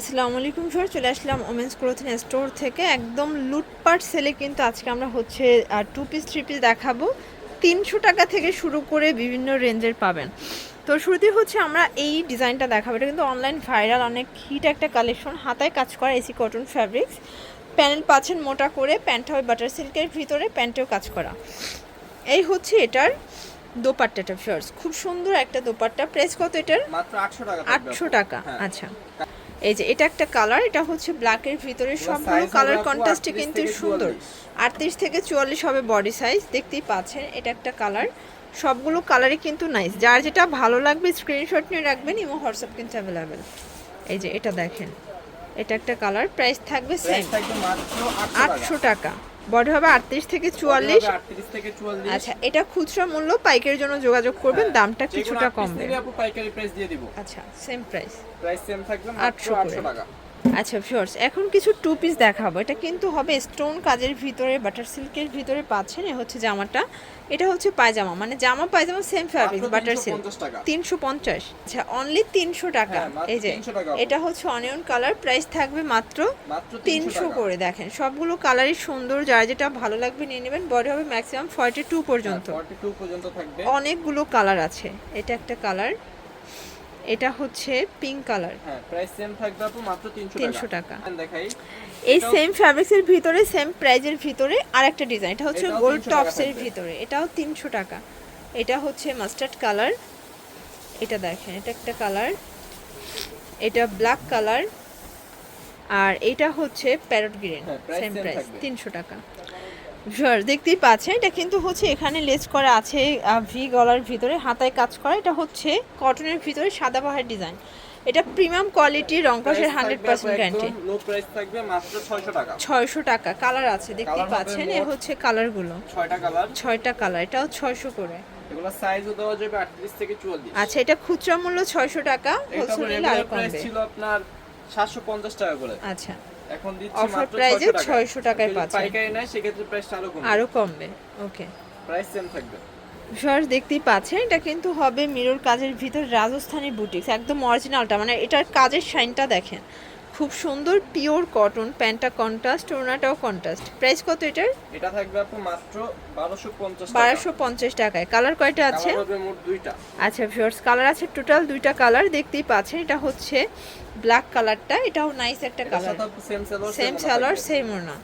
আসসালামু আলাইকুম স্যার চলে আসলাম ওমেন্স ক্লোথিং স্টোর থেকে। একদম লুটপাট সেলে কিন্তু আজকে আমরা হচ্ছে টু পিস থ্রি পিস দেখাবো। তিনশো টাকা থেকে শুরু করে বিভিন্ন রেঞ্জের পাবেন। তো শুরুতে হচ্ছে আমরা এই ডিজাইনটা দেখাবো। এটা কিন্তু অনলাইন ভাইরাল অনেক হিট একটা কালেকশন হাতায় কাজ করা এসি কটন ফ্যাব্রিক্স প্যানেল পাচ্ছেন মোটা করে প্যান্টটা হবে বাটার সিল্কের ভিতরে প্যান্টেও কাজ করা। এই হচ্ছে এটার দোপাট্টাটা ফিয়ার্স খুব সুন্দর একটা দোপাট্টা। প্রাইস কত এটার? মাত্র 800 টাকা আটশো টাকা। হ্যাঁ। আচ্ছা। এই যে এটা একটা কালার এটা হচ্ছে ব্ল্যাকের ভিতরে সম্পূর্ণ কালার কন্ট্রাস্টে কিন্তু সুন্দর। আটত্রিশ থেকে চুয়াল্লিশ হবে বডি সাইজ দেখতেই পাচ্ছেন এটা একটা কালার সবগুলো কালারই কিন্তু নাইস যার যেটা ভালো লাগবে স্ক্রিনশট নিয়ে রাখবেন এবং হোয়াটসঅ্যাপ কিন্তু অ্যাভেলেবেল এই যে এটা দেখেন এটা একটা কালার প্রাইস থাকবে সেম প্রাইস থাকবে মাত্র 800 আটশো টাকা। বডি হবে আটত্রিশ থেকে চুয়াল্লিশ। 38 থেকে 44 আচ্ছা এটা খুচরা মূল্য পাইকারের জন্য যোগাযোগ করবেন হ্যাঁ, দামটা কিছুটা 8 piece কমবে পাইকারি প্রাইস দিয়ে দিব। আচ্ছা সেম প্রাইস প্রাইস সেম থাকবে 800 800 টাকা। আচ্ছা ফিওর্স এখন কিছু টু পিস দেখাবো। এটা কিন্তু হবে স্টোন কাজের ভিতরে বাটার সিল্কের ভিতরে পাচ্ছেন। হচ্ছে জামাটা। এটা হচ্ছে পায়জামা। মানে জামা পায়জামা সেম ফ্যাব্রিক বাটার সিল্ক 350 তিনশো পঞ্চাশ আচ্ছা অনলি তিনশো টাকা। হ্যাঁ, এই যে এটা হচ্ছে অনিয়ন কালার প্রাইস থাকবে মাত্র মাত্র 300 তিনশো করে। দেখেন সবগুলো কালারই সুন্দর। যার যেটা ভালো লাগবে নিয়ে নেবেন। বডি হবে ম্যাক্সিমাম ফর্টি টু পর্যন্ত। 42 পর্যন্ত থাকবে। অনেকগুলো কালার আছে। এটা একটা কালার এটা হচ্ছে পিঙ্ক কালার হ্যাঁ প্রাইস সেম থাকবে আপু মাত্র 300 টাকা। 300 দেখাই। এই সেম ফ্যাব্রিক্সের ভিতরে সেম প্রাইজের ভিতরে আরেকটা ডিজাইন এটা হচ্ছে গোল্ড 300 টাকা টপসের ভিতরে। এটাও তিনশো টাকা। এটা হচ্ছে মাস্টার্ড কালার এটা দেখেন এটা একটা কালার এটা ব্ল্যাক কালার আর এটা হচ্ছে প্যারট গ্রিন সেম প্রাইস থাকবে। তিনশো টাকা। দেখতেই পাচ্ছেন এটা কিন্তু হচ্ছে এখানে লেস করা আছে ভি গলার ভিতরে হাতায় কাজ করা এটা হচ্ছে কটনের ভিতরে সাদা বাহার ডিজাইন এটা premium quality রংকসের hundred percent guarantee low price থাকবে মাত্র 600 টাকা। ছয়শো টাকা কালার আছে দেখতে Colour হবে পাচ্ছেন এ হচ্ছে কালারগুলো 6টা কালার ছয়টা কালার এটাও ছয়শো করে। এগুলো সাইজও দেওয়া যাবে 38 থেকে 44 আচ্ছা এটা খুচরা মূল্য ছয়শো টাকা এটা হোলসেল আরও কমবে। ছিল আপনার 750 টাকা করে। আচ্ছা। এখন দিচ্ছি price এ 600 টাকা। 600 টাকায় পাচ্ছেন। পাইকারি না সেক্ষেত্রে প্রাইস আরও কমবে। আরও কমবে ওকে প্রাইস সেম থাকবে। দেখতেই পাচ্ছেন এটা কিন্তু হবে মিরর কাজের ভিতর রাজস্থানি বুটিক্স একদম অরিজিনালটা মানে এটার কাজের শাইনটা দেখেন। খুব সুন্দর পিওর কটন প্যান্টটা কন্ট্রাস্ট ওনাটাও কন্ট্রাস্ট প্রাইস কত এটার? এটা থাকবে আপু মাত্র 1250 টাকা। বারোশো পঞ্চাশ টাকায়। কালার কয়টা আছে? কালার মোট দুইটা। আচ্ছা ভিউয়ার্স কালার আছে টোটাল দুইটা কালার দেখতেই পাচ্ছেন। এটা হচ্ছে ব্ল্যাক কালারটা এটাও নাইস একটা কালার সেম সেলর সেম সালোয়ার সেম ওনা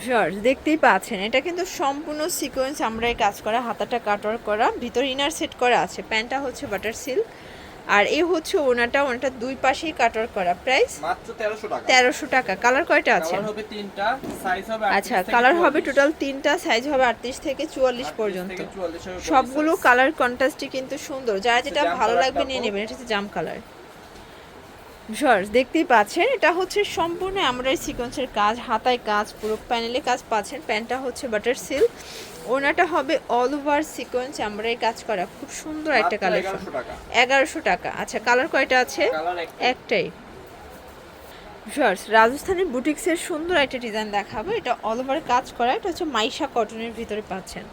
ভিউয়ার্স দেখতেই পাচ্ছেন। এটা কিন্তু সম্পূর্ণ সিকোয়েন্স আমরা এই কাজ করা হাতাটা কাটওয়ার করা ভিতর ইনার সেট করা আছে। প্যান্টটা হচ্ছে বাটার সিল্ক আর এই হচ্ছে ওনাটা ওনাটা দুই পাশেই কাটার করা প্রাইস মাত্র 1300 টাকা। তেরোশো টাকা। কালার কয়টা আছে? কালার হবে তিনটা সাইজ হবে আচ্ছা কালার হবে টোটাল তিনটা সাইজ হবে আটত্রিশ থেকে চুয়াল্লিশ 38 পর্যন্ত। থেকে 44 এর সবগুলো কালার কন্ট্রাস্টই কিন্তু সুন্দর। যারা যেটা ভালো লাগবে নিয়ে নেবেন এটা হচ্ছে জাম কালার ভিউয়ার্স দেখতেই পাচ্ছেন এটা হচ্ছে সম্পূর্ণ আমরা সিকোয়েন্সের কাজ হাতায় কাজ পুরো প্যানেলে কাজ পাচ্ছেন। প্যান্টটা হচ্ছে বাটার সিল্ক ওনাটা হবে অল ওভার সিকোয়েন্স আমরা কাজ করা। খুব সুন্দর একটা কালার কালেকশন 1100 টাকা। এগারোশো টাকা। আচ্ছা কালার কয়টা আছে? একটাই। ভিউয়ার্স রাজস্থানের বুটিক্সের সুন্দর একটা ডিজাইন দেখাবো। এটা অল ওভার কাজ করা। এটা হচ্ছে মাইশা কটনের ভিতরে পাচ্ছেন।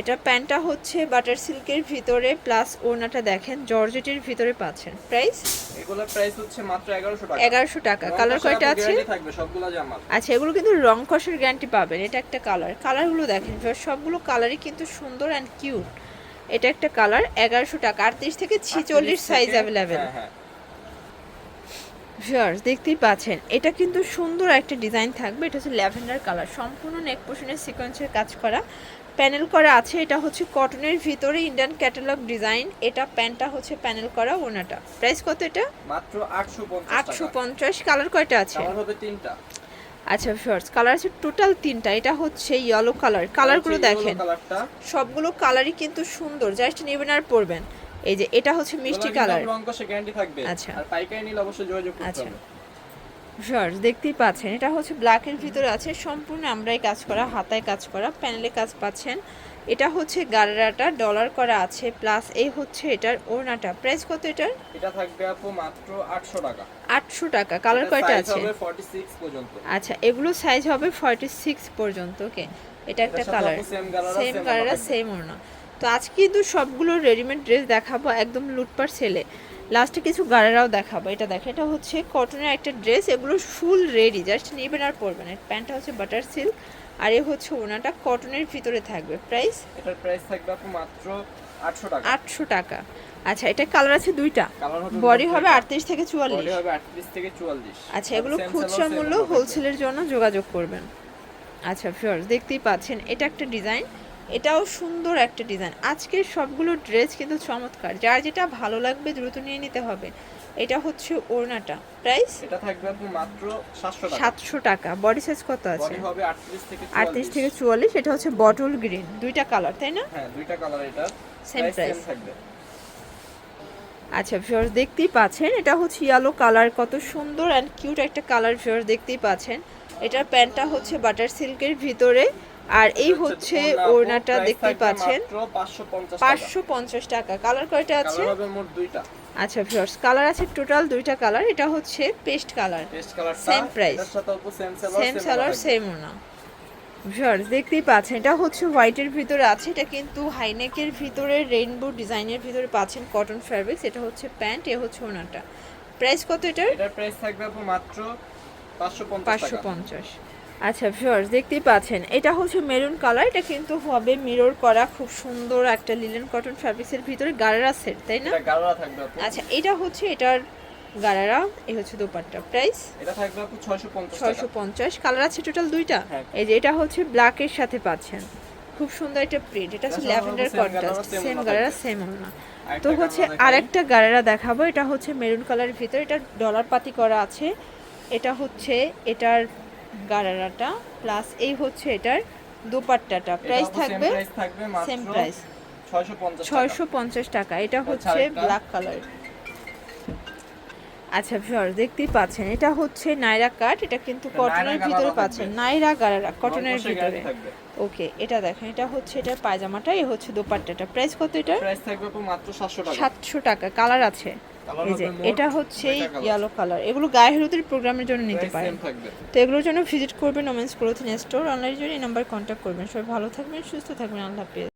এটা প্যান্টটা হচ্ছে বাটার সিল্কের ভিতরে প্লাস ওনাটা দেখেন জর্জেটের ভিতরে পাচ্ছেন। প্রাইস? এগুলোর প্রাইস হচ্ছে মাত্র 1100 টাকা। এগারোশো টাকা। কালার কয়টা আছে? থাকবে সবগুলো জামার আচ্ছা এগুলো কিন্তু রং কষের গ্যারান্টি পাবেন এটা একটা কালার কালারগুলো দেখেন সবগুলো কালারই কিন্তু সুন্দর অ্যান্ড কিউট এটা একটা কালার এগারোশো টাকা। আটত্রিশ থেকে ছিচল্লিশ 38 সাইজ অ্যাভেলেবেল হ্যাঁ হ্যাঁ। ভিউয়ার্স দেখতেই পাচ্ছেন এটা কিন্তু সুন্দর একটা ডিজাইন থাকবে। এটা হচ্ছে ল্যাভেন্ডার কালার সম্পূর্ণ নেক পোর্শনের সিকোয়েন্সের কাজ করা। প্যানেল করা আছে এটা হচ্ছে কটনের ভিতরে ইন্ডিয়ান ক্যাটালগ ডিজাইন এটা প্যান্টটা হচ্ছে প্যানেল করা ওনাটা। প্রাইস কত এটা? মাত্র 850 আটশো টাকা। পঞ্চাশ কালার কয়টা আছে? কালার হবে তিনটা। আচ্ছা ভিউয়ার্স কালার আছে টোটাল তিনটা এটা হচ্ছে ইয়েলো কালার কালারগুলো দেখেন। সবগুলো কালারই কিন্তু সুন্দর জাস্ট নেবেন আর পরবেন। এই যে এটা হচ্ছে মিষ্টি কালার আচ্ছা। আর পাইকারি নিলে অবশ্যই যোগাযোগ করতে আচ্ছা। হবে। ভিউয়ার্স দেখতেই পাচ্ছেন। এটা হচ্ছে ব্ল্যাক ব্ল্যাকের ভিতরে আছে। সম্পূর্ণ আমরাই কাজ করা হাতায় কাজ করা প্যানেলে কাজ পাচ্ছেন। এটা হচ্ছে গারারাটা ডলার করা আছে প্লাস এই হচ্ছে এটার ওড়নাটা। প্রাইস কত এটার? এটা থাকবে আপু মাত্র 800 টাকা। আটশো টাকা। কালার কয়টা আছে? হবে 46 পর্যন্ত। আচ্ছা এগুলো সাইজ হবে ফর্টি সিক্স পর্যন্ত ওকে এটা একটা কালার সেম কালার সেম ওড়না। তো আজকে কিন্তু সবগুলো রেডিমেড ড্রেস দেখাবো একদম লুটপাট সেলে লাস্টে কিছু গাড়েরাও দেখাবো। এটা দেখো এটা হচ্ছে কটনের একটা ড্রেস এগুলো ফুল রেডি জাস্ট নেবেন আর পরবেন। প্যান্টটা হচ্ছে বাটার সিল্ক আর এ হচ্ছে ওনাটা কটনের ভিতরে থাকবে। প্রাইস এটার প্রাইস থাকবে আপু মাত্র আটশো টাকা। আটশো টাকা। আচ্ছা এটা কালার আছে দুইটা? বডি হবে দুইটা। আটত্রিশ থেকে চুয়াল্লিশ। বডি হবে আটত্রিশ থেকে চুয়াল্লিশ। আচ্ছা এগুলো খুচরা মূল্য হোলসেলের জন্য যোগাযোগ করবেন। আচ্ছা ফিওর্স দেখতেই পাচ্ছেন এটা একটা ডিজাইন এটাও সুন্দর একটা ডিজাইন। আজকের সবগুলো ড্রেস কিন্তু চমৎকার। যার যেটা ভালো লাগবে দ্রুত নিয়ে নিতে হবে। এটা হচ্ছে ওড়নাটা। প্রাইস এটা থাকবে আপু মাত্র সাতশো টাকা। সাতশো টাকা। বডি সাইজ কত আছে? বডি হবে আটত্রিশ থেকে আটত্রিশ চুয়াল্লিশ থেকে চুয়াল্লিশ। এটা হচ্ছে বটল গ্রিন দুইটা কালার তাই না? হ্যাঁ দুইটা কালার এটা। Same প্রাইস থাকবে। আচ্ছা ভিউয়ার্স দেখতেই পাচ্ছেন এটা হচ্ছে ইয়েলো কালার কত সুন্দর অ্যান্ড কিউট একটা কালার ভিউয়ার্স দেখতেই পাচ্ছেন। এটার প্যান্টটা হচ্ছে বাটার সিল্কের ভিতরে। আর এই হচ্ছে ওড়নাটা দেখতে পাচ্ছেন। পাঁচশো পঞ্চাশ টাকা। কালার কয়টা আছে? আচ্ছা ভিউয়ার্স কালার আছে টোটাল দুইটা কালার এটা হচ্ছে পেস্ট কালার সেম আপু সেম সালোয়ার সেম ওনা। ভিউয়ার্স দেখতেই পাচ্ছেন এটা হচ্ছে হোয়াইটের ভিতরে আছে এটা কিন্তু হাইনেকের ভিতরে রেইনবো ডিজাইনের ভিতরে পাচ্ছেন কটন ফ্যাব্রিক্স এটা হচ্ছে প্যান্ট এ হচ্ছে ওনাটা। প্রাইস কত এটার? এটার প্রাইস থাকবে মাত্র পাঁচশো পঞ্চাশ পাঁচশো টাকা পঞ্চাশ। আচ্ছা ভিউয়ার্স দেখতেই পাচ্ছেন। এটা হচ্ছে মেরুন কালার এটা কিন্তু হবে মিরর করা খুব সুন্দর একটা লিলেন কটন ফ্যাব্রিক্সের ভিতরে গারারা সেট তাই না? এটা গাড়া থাকবে আপু। আচ্ছা এটা হচ্ছে এটার গারারা এই হচ্ছে দোপাট্টা। প্রাইস এটা থাকবে আপু ছয়শো পঞ্চাশ ছয়শো টাকা পঞ্চাশ কালার আছে টোটাল দুইটা? হ্যাঁ। এই যে এটা হচ্ছে ব্ল্যাক এর সাথে পাচ্ছেন। খুব সুন্দর একটা প্রিন্ট এটা হচ্ছে lavender contrast same gharara. Same আরেকটা তো হচ্ছে আরেকটা গারারা দেখাবো এটা হচ্ছে মেরুন কালারের ভিতরে এটা ডলার পাতি করা আছে। এটা হচ্ছে এটার গারারাটা প্লাস এই হচ্ছে এটার দোপাট্টাটা। প্রাইস থাকবে? সেম প্রাইস ছয়শো পঞ্চাশ টাকা। এটা হচ্ছে ব্ল্যাক কালার আচ্ছা ভিউয়ার দেখতেই পাচ্ছেন এটা হচ্ছে নাইরা কাট এটা কিন্তু কটনের ভিতরে পাচ্ছেন। নাইরা গারারা কটনের ভিতরে। ওকে এটা দেখেন এটা হচ্ছে এটার পায়জামাটা এই হচ্ছে দোপাট্টাটা। প্রাইস কত এটা প্রাইস থাকবে মাত্র সাতশো টাকা। সাতশো টাকা কালার আছে। এই যে এটা হচ্ছে ইয়েলো কালার। এগুলো গায়ে হলুদের প্রোগ্রামের জন্য নিতে পারেন। তো এগুলোর জন্য ভিজিট করবেন ওমেন্স ক্লোথিং স্টোর অনলাইনের জন্য এই নাম্বার কন্ট্যাক্ট করবেন। সবাই ভালো থাকবেন সুস্থ থাকবেন। আল্লাহ হাফেজ।